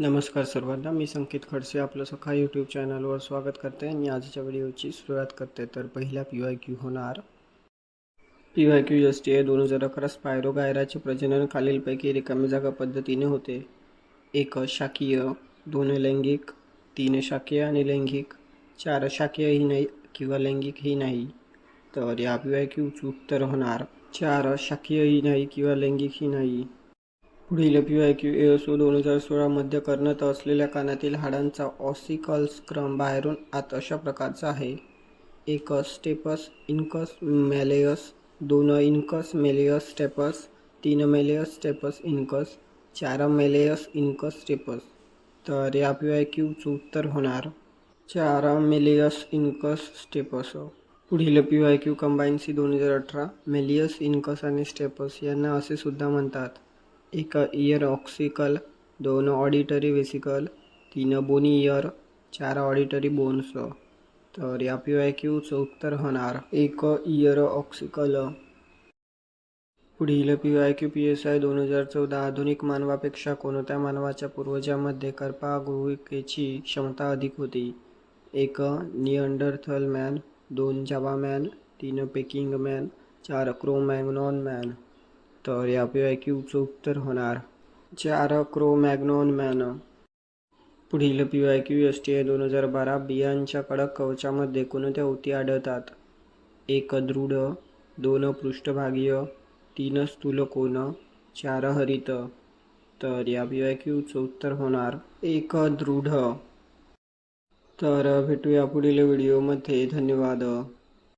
नमस्कार सर्वांना मी संकेत खडसे आपलं सखा यूट्यूब चॅनलवर स्वागत करते. आणि आजच्या व्हिडिओची सुरुवात करते. तर पहिला पी वाय क्यू होणार. P Y Q S T A दोन हजार अकरा स्पायरो गायराचे प्रजनन खालीलपैकी रिकामी जागा पद्धतीने होते. एक शाकीय दोन लैंगिक तीन शाकीय आणि लैंगिक. चार शाकीयही नाही किंवा लैंगिकही नाही. तर या पी वाय क्यूचं उत्तर होणार. चार शाकीयही नाही किंवा लैंगिकही नाही. पुढील पी आय क्यू ओ दोन हजार सोळामध्ये करण्यात असलेल्या कानातील हाडांचा ऑसिकल्स क्रम बाहेरून आत अशा प्रकारचा आहे. एकस स्टेपस इन्कस मेलेयस दोन इन्कस मेलेयस स्टेपस तीन मेलेयस स्टेपस इन्कस चार मेलेयस इन्कस स्टेपस. तर या पी वाय क्यूचं उत्तर होणार चार मेलियस इन्कस स्टेपस. पुढील P Y Q combine C दोन हजार अठरा मेलियस इन्कस आणि स्टेपस यांना असे सुद्धा म्हणतात. एक इयर ऑक्सिकल दोन ऑडिटरी वेसिकल तीन बोनी इयर चार ऑडिटरी बोन्स तर या पी वाय क्यूचं उत्तर होणार. एक इयर ऑक्सिकल पुढील P Y Q P S I दोन हजार चौदा आधुनिक मानवापेक्षा कोणत्या मानवाच्या पूर्वजामध्ये कर्पागृहिकेची क्षमता अधिक होती? एक निअंडरथल मॅन दोन जावा मॅन तीन पेकिंग मॅन चार क्रोमॅग्नॉन मॅन तर या पी वाय क्यूचं उत्तर होणार. चार क्रो मॅग्नॉन मॅन. पुढील P Y Q S T A दोन हजार बारा बियांच्या कडक कवचामध्ये कोणत्या उती आढळतात? एक दृढ दोन पृष्ठभागीय तीन स्थूल कोण चार हरित. तर या पी वाय क्यूचं उत्तर होणार. एक दृढ. तर भेटूया पुढील व्हिडिओमध्ये. धन्यवाद.